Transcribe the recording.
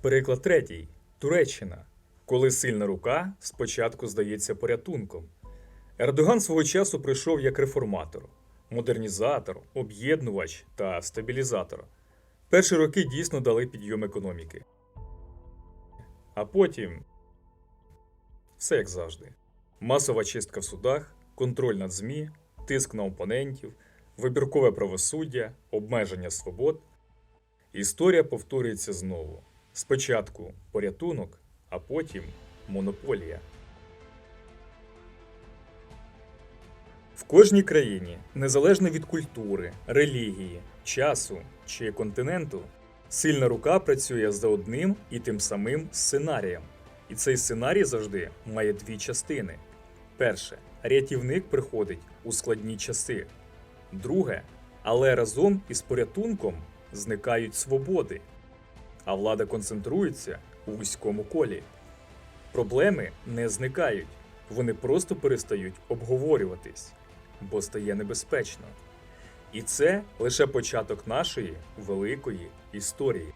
Переклад третій. Туреччина. Коли сильна рука спочатку здається порятунком. Ердоган свого часу прийшов як реформатор, модернізатор, об'єднувач та стабілізатор. Перші роки дійсно дали підйом економіки. А потім все як завжди: масова чистка в судах, контроль над ЗМІ, тиск на опонентів, вибіркове правосуддя, обмеження свобод. Історія повторюється знову. Спочатку порятунок, а потім монополія. В кожній країні, незалежно від культури, релігії, часу чи континенту, сильна рука працює за одним і тим самим сценарієм. І цей сценарій завжди має дві частини. Перше, рятівник приходить у складні часи. Друге, але разом із порятунком зникають свободи, а влада концентрується у вузькому колі. Проблеми не зникають, вони просто перестають обговорюватись, бо стає небезпечно. І це лише початок нашої великої історії.